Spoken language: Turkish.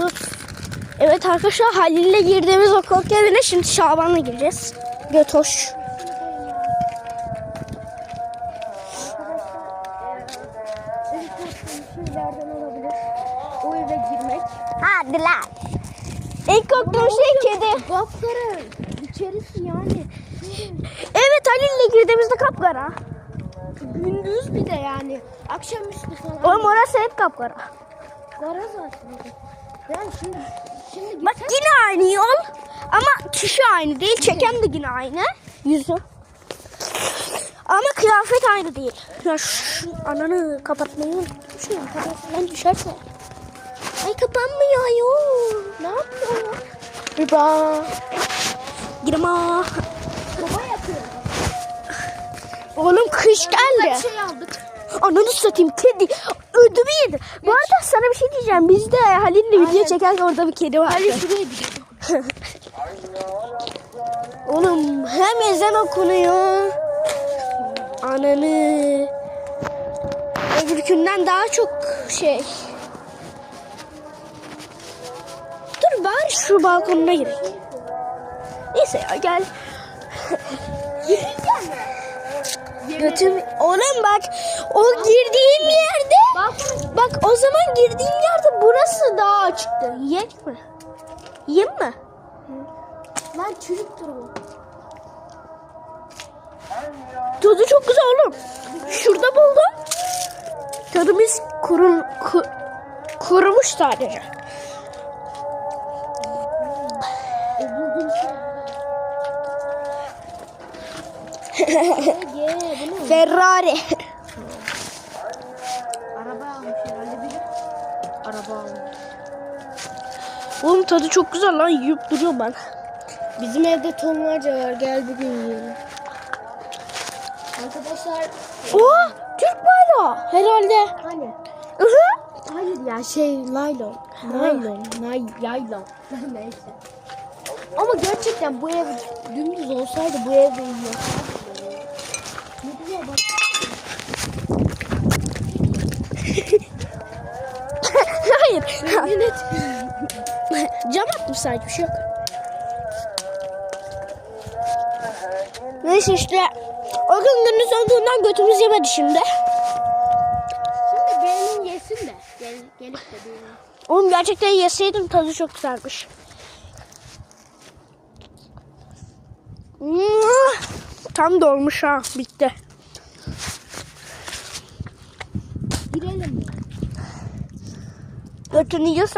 Sus. Evet arkadaşlar Halil'le girdiğimiz o korku evine şimdi Şaban'la gireceğiz. Götoş. En. Hadi lan. İlk korktuğum şey kedi. Kapkara. İçerisi yani. Evet Halil'le girdiğimizde kapkara. Gündüz bir de yani. Akşamüstü falan. Oğlum orası hep kapkara. Kara zaten. Ben şimdi şimdi Bak yine aynı yol. Ama kişi aynı değil. Çeken de yine aynı. Yüzü. Ama kıyafet aynı değil. Ya şu ananı kapatmayı unutmuşum. Kapatmadan düşerse. Ay kapanmıyor ayol. ne yapıyor? Riba. Girma. Baba yapıyor. Oğlum kış geldi. Kaç şey aldık. Ananı satayım kedi. Ödümü yedi. Bu arada sana bir şey diyeceğim. Biz de Halil'le video çekerken orada bir kedi vardı. Hadi şuraya gidelim. Oğlum hem ezan okunuyor. Ananı. Öbürkünden daha çok şey. Dur bari şu balkonuna gireyim. Neyse ya gel. Götüm. Oğlum bak o girdiğim yerde. Bak o zaman girdiğim yerde burası daha açıktı. Yiyek mi? Yiyeyim mi? Lan çocuktur bu. Tadı çok güzel oğlum. Şurada buldum. Tadımız kurun, ku, kurumuş sadece. Ferrari. Araba almış herhalde biri. Araba almış. Oğlum tadı çok güzel lan yiyip duruyorum ben. Bizim evde tonlarca var. Gel bugün yiyelim. Arkadaşlar Oo, Türk bayrağı herhalde. hani Hı hayır ya şey. Naylon. Nay yaylon. Neyse. Ama gerçekten bu ev dümdüz olsaydı bu evde yiyor. Hayır. Cam attım sadece bir şey yok. Neyse işte o gün günün sonundan götümüz yemedi şimdi. Şimdi benim yesin de. Gel, gelip de benim. Oğlum gerçekten yeseydim tadı çok güzelmiş. Tam dolmuş ha bitti. Girelim mi? Götünü yiyorsa